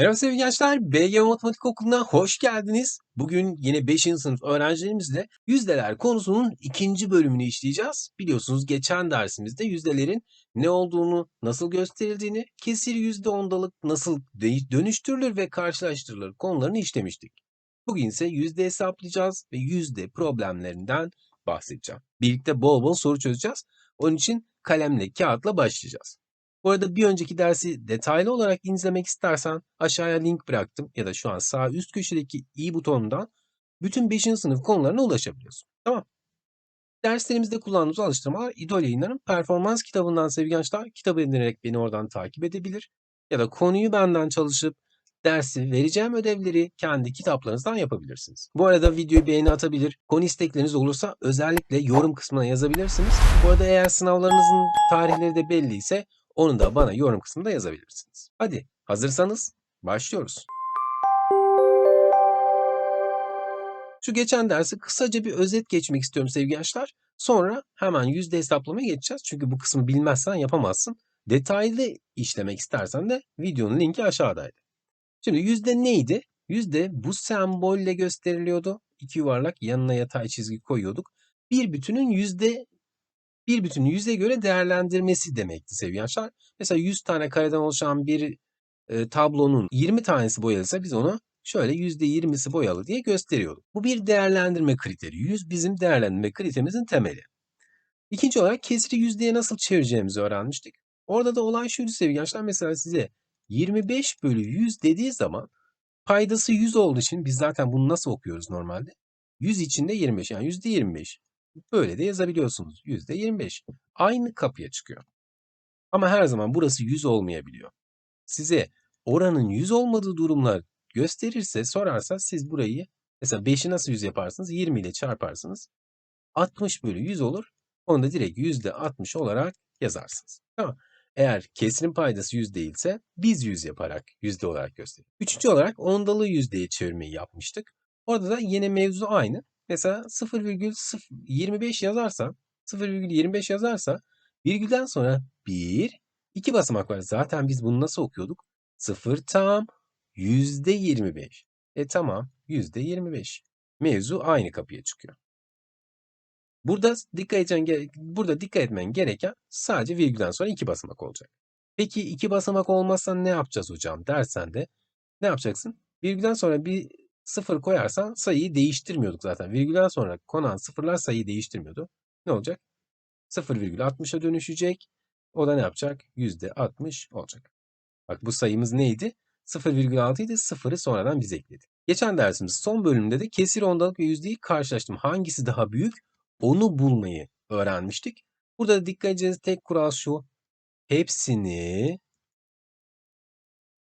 Merhaba sevgili gençler, BG Matematik Okulu'na hoş geldiniz. Bugün yine 5. sınıf öğrencilerimizle yüzdeler konusunun ikinci bölümünü işleyeceğiz. Biliyorsunuz geçen dersimizde yüzdelerin ne olduğunu, nasıl gösterildiğini, kesir yüzde ondalık nasıl dönüştürülür ve karşılaştırılır konularını işlemiştik. Bugün ise yüzde hesaplayacağız ve yüzde problemlerinden bahsedeceğim. Birlikte bol bol soru çözeceğiz. Onun için kalemle, kağıtla başlayacağız. Bu arada bir önceki dersi detaylı olarak izlemek istersen aşağıya link bıraktım ya da şu an sağ üst köşedeki i butonundan bütün 5. sınıf konularına ulaşabiliyorsun. Tamam. Derslerimizde kullandığımız alıştırmalar İdol Yayınları'nın performans kitabından sevgili gençler kitabı edinerek beni oradan takip edebilir. Ya da konuyu benden çalışıp dersi vereceğim ödevleri kendi kitaplarınızdan yapabilirsiniz. Bu arada videoyu beğeni atabilir. Konu istekleriniz olursa özellikle yorum kısmına yazabilirsiniz. Bu arada eğer sınavlarınızın tarihleri de belliyse onu da bana yorum kısmında yazabilirsiniz. Hadi hazırsanız başlıyoruz. Şu geçen dersi kısaca bir özet geçmek istiyorum sevgili gençler. Sonra hemen yüzde hesaplamaya geçeceğiz. Çünkü bu kısmı bilmezsen yapamazsın. Detaylı işlemek istersen de videonun linki aşağıdaydı. Şimdi yüzde neydi? Yüzde bu sembolle gösteriliyordu. İki yuvarlak yanına yatay çizgi koyuyorduk. Bir bütünün yüzde bir bütünü yüze göre değerlendirmesi demekti sevgili gençler. Mesela 100 tane kareden oluşan bir e, tablonun 20 tanesi boyalıysa biz onu şöyle %20'si boyalı diye gösteriyorduk. Bu bir değerlendirme kriteri. 100 bizim değerlendirme kriterimizin temeli. İkinci olarak kesiri yüzdeye nasıl çevireceğimizi öğrenmiştik. Orada da olay şuydu sevgili gençler. Mesela size 25 bölü 100 dediği zaman paydası 100 olduğu için biz zaten bunu nasıl okuyoruz normalde? 100 içinde 25 yani %25. Böyle de yazabiliyorsunuz. %25. Aynı kapıya çıkıyor. Ama her zaman burası 100 olmayabiliyor. Size oranın 100 olmadığı durumlar gösterirse, sorarsa siz burayı mesela 5'i nasıl 100 yaparsınız? 20 ile çarparsınız. 60 bölü 100 olur. Onu da direkt %60 olarak yazarsınız. Tamam. Eğer kesirin paydası 100 değilse biz 100 yaparak yüzde olarak gösteririz. Üçüncü olarak ondalı yüzdeye çevirmeyi yapmıştık. Orada da yine mevzu aynı. Mesela 0,25 yazarsa 0,25 yazarsa virgülden sonra 1, 2 basamak var. Zaten biz bunu nasıl okuyorduk? 0 tam %25. E tamam %25. Mevzu aynı kapıya çıkıyor. Burada dikkat edeceksin, burada dikkat etmen gereken sadece virgülden sonra iki basamak olacak. Peki iki basamak olmazsa ne yapacağız hocam dersen de ne yapacaksın? Virgülden sonra bir sıfır koyarsan sayıyı değiştirmiyorduk zaten. Virgülden sonra konan sıfırlar sayıyı değiştirmiyordu. Ne olacak? 0,60'a dönüşecek. O da ne yapacak? %60 olacak. Bak bu sayımız neydi? 0,6 idi. Sıfırı sonradan biz ekledik. Geçen dersimiz son bölümde de kesir ondalık ve yüzdeyi karşılaştım. Hangisi daha büyük? Onu bulmayı öğrenmiştik. Burada da dikkat edeceğiniz tek kural şu. Hepsini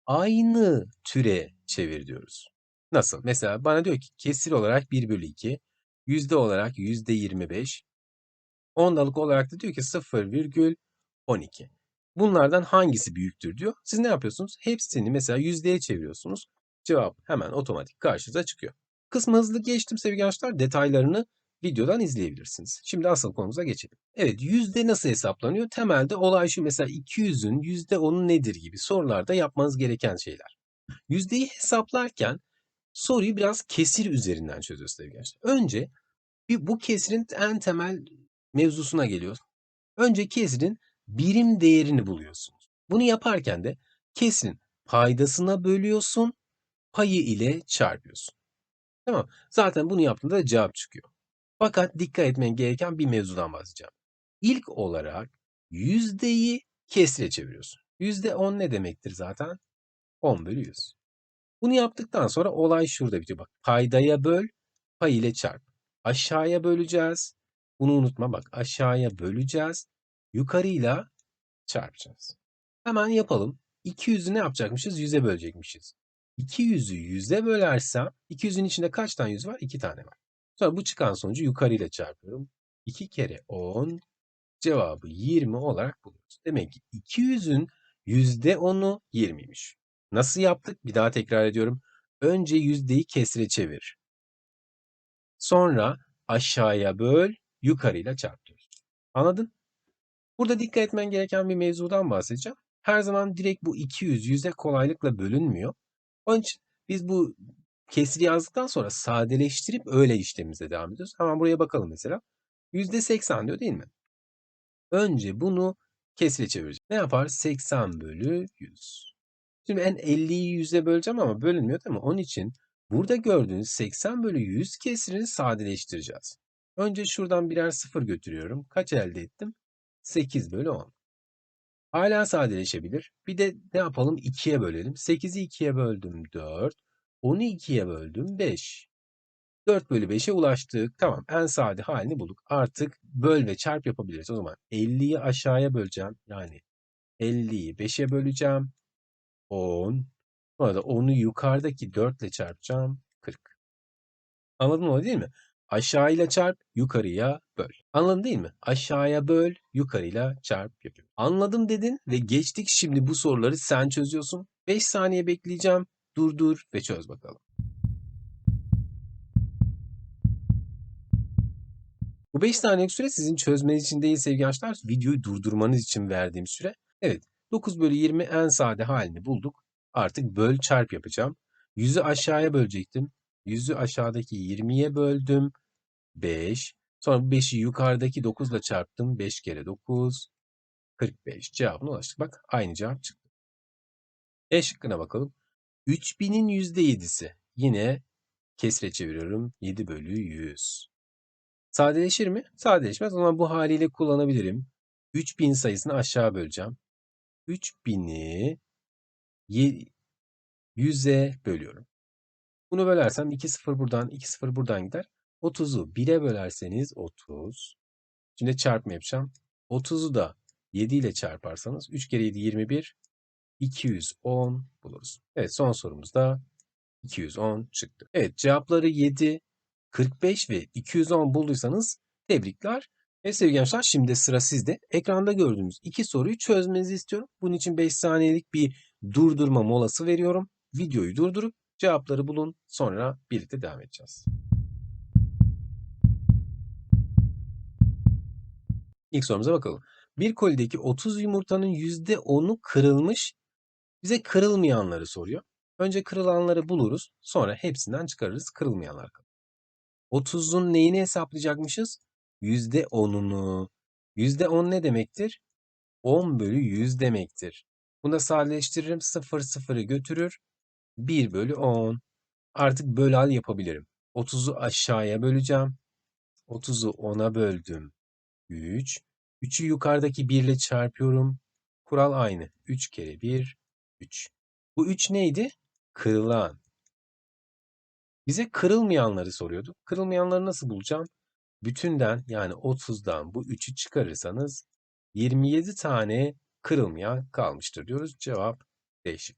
aynı türe çevir diyoruz. Nasıl? Mesela bana diyor ki kesir olarak 1 bölü 2, yüzde olarak yüzde 25, ondalık olarak da diyor ki 0,12. Bunlardan hangisi büyüktür diyor. Siz ne yapıyorsunuz? Hepsini mesela yüzdeye çeviriyorsunuz. Cevap hemen otomatik karşınıza çıkıyor. Kısmı hızlı geçtim sevgili gençler. Detaylarını videodan izleyebilirsiniz. Şimdi asıl konumuza geçelim. Evet yüzde nasıl hesaplanıyor? Temelde olay şu mesela 200'ün yüzde 10'u nedir gibi sorularda yapmanız gereken şeyler. Yüzdeyi hesaplarken soruyu biraz kesir üzerinden çözüyoruz sevgili gençler. Önce bir, bu kesirin en temel mevzusuna geliyor. Önce kesirin birim değerini buluyorsunuz. Bunu yaparken de kesirin paydasına bölüyorsun, payı ile çarpıyorsun. Tamam. Zaten bunu yaptığında cevap çıkıyor. Fakat dikkat etmen gereken bir mevzudan bahsedeceğim. İlk olarak yüzdeyi kesire çeviriyorsun. Yüzde 10 ne demektir zaten? 10 bölü 100. Bunu yaptıktan sonra olay şurada bitiyor. Bak paydaya böl, pay ile çarp. Aşağıya böleceğiz. Bunu unutma bak aşağıya böleceğiz. Yukarıyla çarpacağız. Hemen yapalım. 200'ü ne yapacakmışız? 100'e bölecekmişiz. 200'ü 100'e bölersem 200'ün içinde kaç tane 100 var? 2 tane var. Sonra bu çıkan sonucu yukarıyla çarpıyorum. 2 kere 10 cevabı 20 olarak buluyoruz. Demek ki 200'ün %10'u 20'ymiş. Nasıl yaptık? Bir daha tekrar ediyorum. Önce yüzdeyi kesire çevir. Sonra aşağıya böl, yukarıyla çarp diyoruz. Anladın? Burada dikkat etmen gereken bir mevzudan bahsedeceğim. Her zaman direkt bu 200 yüze kolaylıkla bölünmüyor. Onun için biz bu kesri yazdıktan sonra sadeleştirip öyle işlemimize devam ediyoruz. Hemen buraya bakalım mesela. %80 diyor değil mi? Önce bunu kesre çevireceğim. Ne yapar? 80 bölü 100. Şimdi ben 50'yi 100'e böleceğim ama bölünmüyor değil mi? Onun için burada gördüğünüz 80 bölü 100 kesirini sadeleştireceğiz. Önce şuradan birer sıfır götürüyorum. Kaç elde ettim? 8 bölü 10. Hala sadeleşebilir. Bir de ne yapalım? 2'ye bölelim. 8'i 2'ye böldüm 4. 10'u 2'ye böldüm 5. 4 bölü 5'e ulaştık. Tamam en sade halini bulduk. Artık böl ve çarp yapabiliriz. O zaman 50'yi aşağıya böleceğim. Yani 50'yi 5'e böleceğim. 10. Sonra da 10'u yukarıdaki 4 ile çarpacağım. 40. Anladın mı değil mi? Aşağıyla çarp, yukarıya böl. Anladın değil mi? Aşağıya böl, yukarıyla çarp yapıyor. Anladım dedin ve geçtik şimdi bu soruları sen çözüyorsun. 5 saniye bekleyeceğim. Durdur ve çöz bakalım. Bu 5 saniyelik süre sizin çözmeniz için değil sevgili arkadaşlar. Videoyu durdurmanız için verdiğim süre. Evet 9 bölü 20 en sade halini bulduk. Artık böl çarp yapacağım. 100'ü aşağıya bölecektim. 100'ü aşağıdaki 20'ye böldüm. 5. Sonra 5'i yukarıdaki 9 ile çarptım. 5 kere 9. 45. Cevabına ulaştık. Bak aynı cevap çıktı. E şıkkına bakalım. 3000'in %7'si. Yine kesre çeviriyorum. 7 bölü 100. Sadeleşir mi? Sadeleşmez. O zaman bu haliyle kullanabilirim. 3000 sayısını aşağı böleceğim. 3000'i 100'e bölüyorum. Bunu bölersem 2 0 buradan 2 0 buradan gider. 30'u 1'e bölerseniz 30. Şimdi çarpma yapacağım. 30'u da 7 ile çarparsanız 3 kere 7 21 210 buluruz. Evet son sorumuzda 210 çıktı. Evet cevapları 7, 45 ve 210 bulduysanız tebrikler. Evet sevgili gençler şimdi sıra sizde. Ekranda gördüğünüz iki soruyu çözmenizi istiyorum. Bunun için 5 saniyelik bir durdurma molası veriyorum. Videoyu durdurup cevapları bulun. Sonra birlikte devam edeceğiz. İlk sorumuza bakalım. Bir kolideki 30 yumurtanın %10'u kırılmış. Bize kırılmayanları soruyor. Önce kırılanları buluruz. Sonra hepsinden çıkarırız. Kırılmayanlar kalır. 30'un neyini hesaplayacakmışız? %10'unu. %10 ne demektir? 10 bölü 100 demektir. Bunu da sadeleştiririm. 0 0'ı götürür. 1 bölü 10. Artık böl al yapabilirim. 30'u aşağıya böleceğim. 30'u 10'a böldüm. 3. 3'ü yukarıdaki 1 ile çarpıyorum. Kural aynı. 3 kere 1, 3. Bu 3 neydi? Kırılan. Bize kırılmayanları soruyordu. Kırılmayanları nasıl bulacağım? Bütünden yani 30'dan bu 3'ü çıkarırsanız 27 tane kırılmayan kalmıştır diyoruz. Cevap değişik.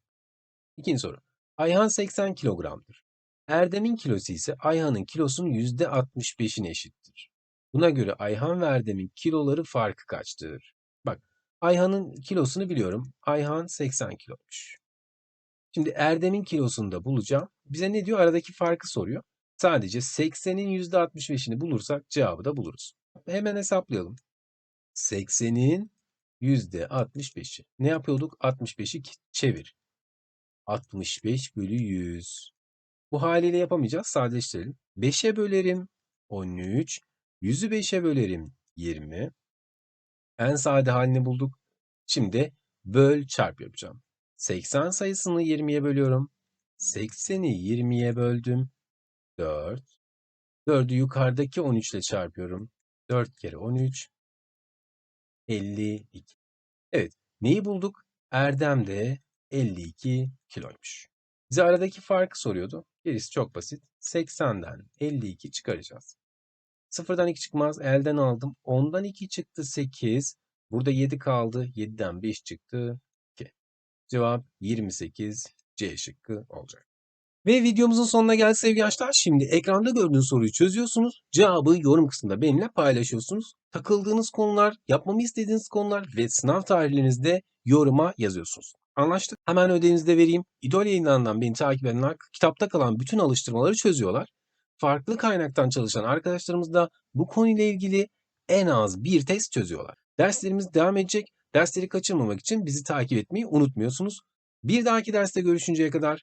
İkinci soru. Ayhan 80 kilogramdır. Erdem'in kilosu ise Ayhan'ın kilosunun %65'ine eşittir. Buna göre Ayhan ve Erdem'in kiloları farkı kaçtır? Bak Ayhan'ın kilosunu biliyorum. Ayhan 80 kiloymuş. Şimdi Erdem'in kilosunu da bulacağım. Bize ne diyor? Aradaki farkı soruyor. Sadece 80'in %65'ini bulursak cevabı da buluruz. Hemen hesaplayalım. 80'in %65'i. Ne yapıyorduk? 65'i çevir. 65 bölü 100. Bu haliyle yapamayacağız. Sadeleştirelim. 5'e bölerim 13. 100'ü 5'e bölerim 20. En sade halini bulduk. Şimdi böl çarp yapacağım. 80 sayısını 20'ye bölüyorum. 80'i 20'ye böldüm. 4. 4'ü yukarıdaki 13 ile çarpıyorum. 4 kere 13. 52. Evet. Neyi bulduk? Erdem de 52 kiloymuş. Bize aradaki farkı soruyordu. Gerisi çok basit. 80'den 52 çıkaracağız. Sıfırdan 2 çıkmaz. Elden aldım. 10'dan 2 çıktı 8. Burada 7 kaldı. 7'den 5 çıktı 2. Cevap 28 C şıkkı olacak. Ve videomuzun sonuna geldik sevgili arkadaşlar. Şimdi ekranda gördüğünüz soruyu çözüyorsunuz. Cevabı yorum kısmında benimle paylaşıyorsunuz. Takıldığınız konular, yapmamı istediğiniz konular ve sınav tarihlerinizde yoruma yazıyorsunuz. Anlaştık. Hemen ödevinizi de vereyim. İdol yayınlarından beni takip edenler kitapta kalan bütün alıştırmaları çözüyorlar. Farklı kaynaktan çalışan arkadaşlarımız da bu konuyla ilgili en az bir test çözüyorlar. Derslerimiz devam edecek. Dersleri kaçırmamak için bizi takip etmeyi unutmuyorsunuz. Bir dahaki derste görüşünceye kadar